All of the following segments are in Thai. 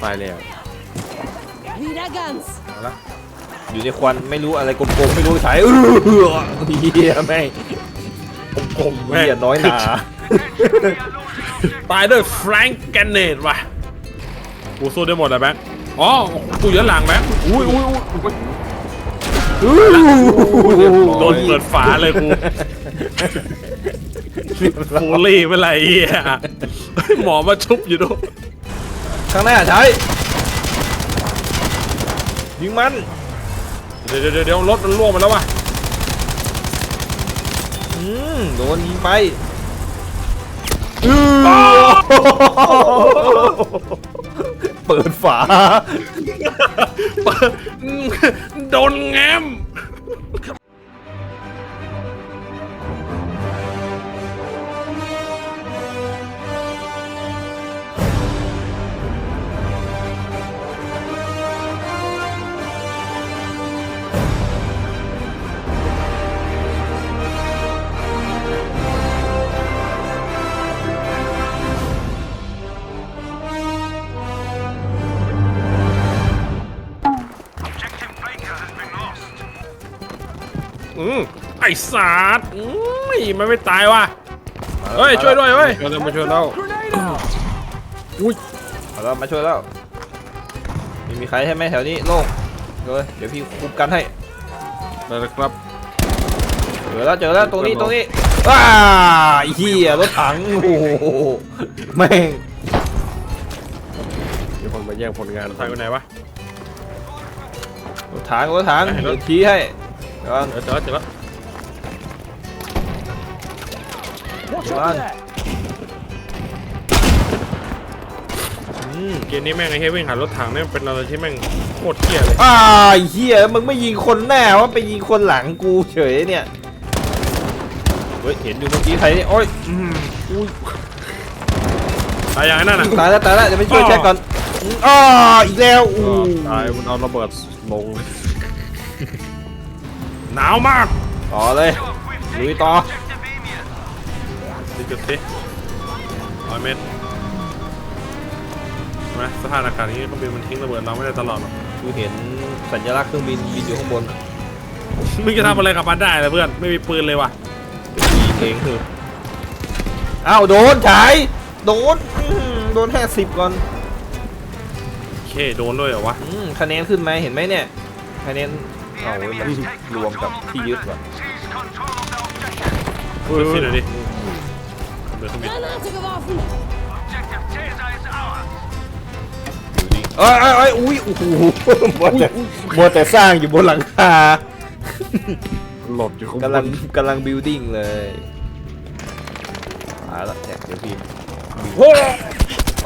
ไปแล้ว Wieder ganz. เอาละอยู่ในควันไม่รู้อะไรกลมๆไม่รู้สายเออเฮียแม่งกลมๆแม่งเฮียน้อยหนาตายด้วยแฟรงก์แกนเนตว่ะกูสู้ได้หมดอะแบงค์อ๋อกูย้อนหลังแบงค์อุ้ยอุ้ยอุ้ยโดนเปิดฝาเลยกูฟูลี่เป็นไรเหี้ยหมอมาชุบอยู่ด้วย ข้างหน้าใช้ยิงมัน เดี๋ยวเดี๋ยวเดี๋ยวรถมันล่วงมาแล้วว่ะอืมโดนยิงไปเปิดฝา โดนแง้ม อืมไอ้สาดอืมมันไม่ตายว่ะเฮ้ยช่วยด้วยเว้ยช่วยแล้วมาช่วยแล้วอุ้ยเอาแล้วมาช่วยแล้วไม่มีใครใช่ไหมแถวนี้โล่งเลยเดี๋ยวพี่คุมกันให้ได้แล้วครับเจอแล้วเจอแล้วตรงนี้ตรงนี้ว้าไอ้เหี้ยรถถังโอ้โหแม่งมีคนมาแย่งผลงานทายไปไหนวะรถถังรถถังไหนรถเดี๋ยวชี้ให้ เดี๋ยวก่อนเออเจอแล้วเจอแล้วเดี๋ยวก่อนอืมเกมนี้แม่งไอ้เฮ้ยวิ่งหารถถังเนี่ยเป็นอะไรที่แม่งโคตรเที่ยเลยอ่าไอ้เหี้ยมึงไม่ยิงคนแน่ว่าไปยิงคนหลังกูเฉยเนี่ยเฮ้ยเห็นอยู่เมื่อกี้ใครนี่โอ้ยอืมอุ้ยตายอย่างนั้นน่ะตายแล้วตายแล้วเดี๋ยวไปช่วยอ้อแช็คก่อนอืมอ้ออีกแล้วอู้ตายมันเอาระเบิดลง หนาวมากต่อเลยลุยต่อสิจุดสิร้อยเมตรใช่ไหมสถานการณ์นี้เครื่องบินมันทิ้งระเบิดเราไม่ได้ตลอดหรอกกูเห็นสัญลักษณ์เครื่องบินบินอยู่ข้างบนมึงจะทำอะไรกับมันได้ล่ะเพื่อนไม่มีปืนเลยว่ะยิงเองคืออ้าวโดนฉายโดนอืมโดนแค่สิบก่อนโอเคโดนด้วยเหรอวะ อืมคะแนนขึ้นไหมเห็นไหมเนี่ยคะแนน เอาไว้มันรวมกับที่ยึดว่ะดูสิหน่อยดิเดือดเครื่องบิน Granate geworfen. เอ้ยเอ้ยเอ้ยอุ้ยโอ้โหมัวแต่มัวแต่สร้างอยู่บนหลังคาหลบอยู่ข้างบกำลังนกำลังบิวดิ้งเลยมาละแจกเดี๋ยวพิมพ์โอ้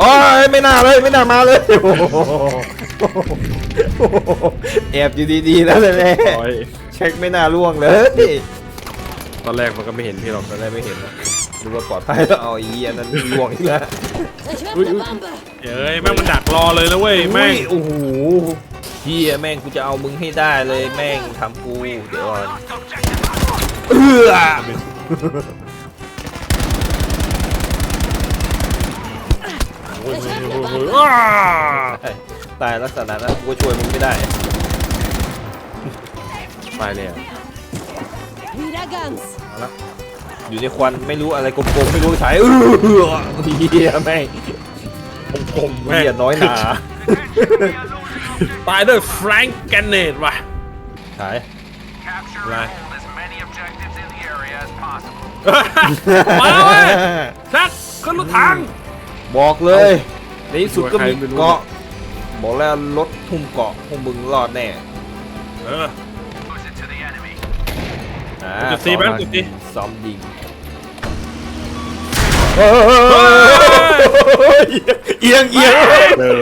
โอ้ยไม่น่าเลยไม่น่ามาเลยโอ้โหแอบอยู่ดีๆแล้วแหละโอ้ยเช็คไม่น่าล่วงเลยตอนแรกมันก็ไม่เห็นพี่หรอกตอนแรกไม่เห็นนะดูว่าปลอดภัยแล้วเอาอีอันนั้นล่วงอีกแล้ว Ich werfe eine Bombe. เอ้ยแม่งมันดักรอเลยนะเว้ยแม่งอุ้ยโอ้โหเฮียแม่งกูจะเอามึงให้ได้เลยแม่งทำกูเดี๋ยวก่อนเออ โอ้ยโอ้ยโอ้ยโอ้ยอ้าตายลักษณะนั้นกูก็ช่วยมึงไม่ได้ตายแล้ว Wieder ganz. อยู่ในควันไม่รู้อะไรกลมๆไม่รู้สายเออเฮียแม่งกลมๆแม่เฮียน้อยหนาตายด้วยแฟรงก์แกนเนตว่ะสาย Capture Right. hold as many objectives in the area as possible. มาแล้วเว้ยชักขึ้นรถถัง บอกเลยในที่สุดก็มีใครไม่รู้เกาะบอกแล้วรถทุ่มเกาะพวกมึงรอดแน่เออ Lose it to the enemy. อ่าจุดสี่ไหมจุดสี่ซ้อมยิงเอียงเอียง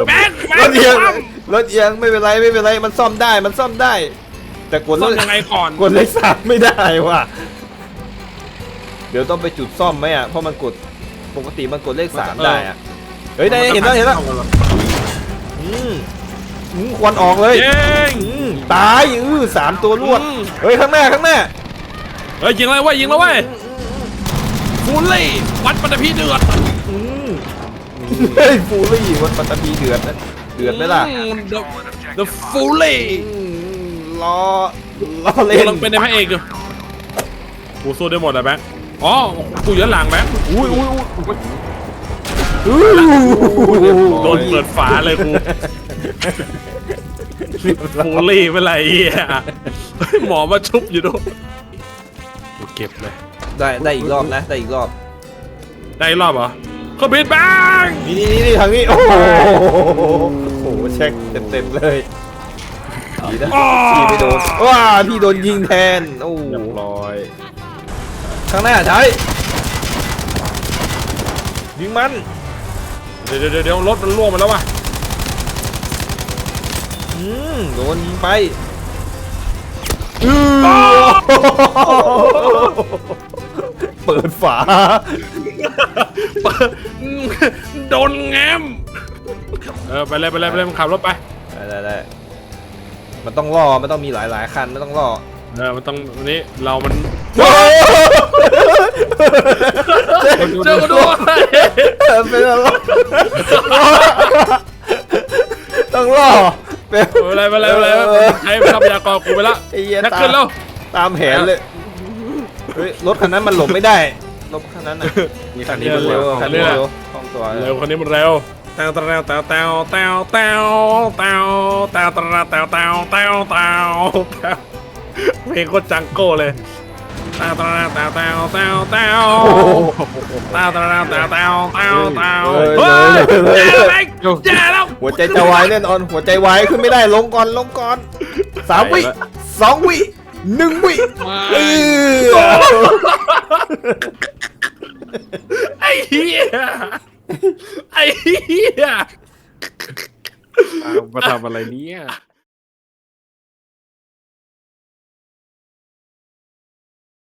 แบงค์แบรงถค์เอียงซ่อมรถเอียงไม่เป็นไรไม่เป็นไรมันซ่อมได้มันซ่อมได้ แต่กดรซ่อถมยังไงก่อนกดเลขสามไม่ได้ว่ะเดี๋ยวต้องไปจุดซ่อมไหมอะเพราะมันกด ปกติมันกดเลขสามได้อะเฮ้ยได้เห็นแล้วเห็นแล้วอืมอืมควันออกเลยเย้งอืมตายอือสามตัวรวดอืมเฮ้ยข้างหน้าข้างหน้าเฮ้ยยิงเลยเว้ยยิงแล้วเว้ยฟูลลี่วัดปัตตพีเดือดอืมเฮ้ยฟูรี่วันปัตตพีเดือดนะเดือดไหมล่ะอืม The The Fully อืมล้อล้อเล่นกำลังเป็นในพระเอกอยู่กูสู้ได้หมดอะแบงค์ อ๋อกูย้อนหลังแบงค์อุ้ยอุ้ยอุ้ยโดนเปิดฝาเลยกูฟูลี่เป็นไรเหี้ยเฮ้ยหมอมาชุบอยู่ด้วยกูเก็บเลยได้ได้อีกรอบนะได้อีกรอบ ได้อีกรอบเหรอเขาบิดแบงค์นี่นี่นี่ทางนี้โอ้โหโอ้โหเช็คเต็มเต็มๆเลยดีนะพี่ไม่โดนว้าพี่โดนยิงแทนโอ้โหเรียบร้อย ข้างหน้าใช้ยิงมัน เดี๋ยวเดี๋ยวเดี๋ยวรถมันล่วงไปแล้วว่ะอืมโดนยิงไปเปิดฝาโดนแง้ม เออไปเลยไปเลยไปเลยมันขับรถไปได้ได้ได้มันต้องล่อมันต้องมีหลายหลายๆคันไม่ต้องล่อเออมันต้องวันนี้เรามัน เจอกันด้วยเป็นอะไรต้องล่อเป็นไม่เป็นไรไม่เป็นไรไม่เป็นไรใช้ทรัพยากรกูไปละไอ้เหี้ยแท็กตาขึ้นแล้วตามแผนเลยเฮ้ยรถคันนั้นมันหลบไม่ได้รถคันนั้นน่ะมีคันนี้มันเร็วคันนี้เร็วคล่องตัวเร็วคนนี้มันเร็วแตวแตวแตวแตวแตวแตวแตวแตวแตวแตวแตวแตวแตวเพลงโคตรจังโก้เลย แตวแตวแตวแตวแตวแตวแตวแตวแตวแตวแตวแตวเฮ้ยแย่แล้วแย่แล้วหัวใจจะวายแน่นอนหัวใจวายขึ้นไม่ได้ลงก่อนลงก่อนสามวิสองวิหนึ่งวิเออไอ้เหี้ยไอ้เหี้ยมาทำอะไรเนี่ย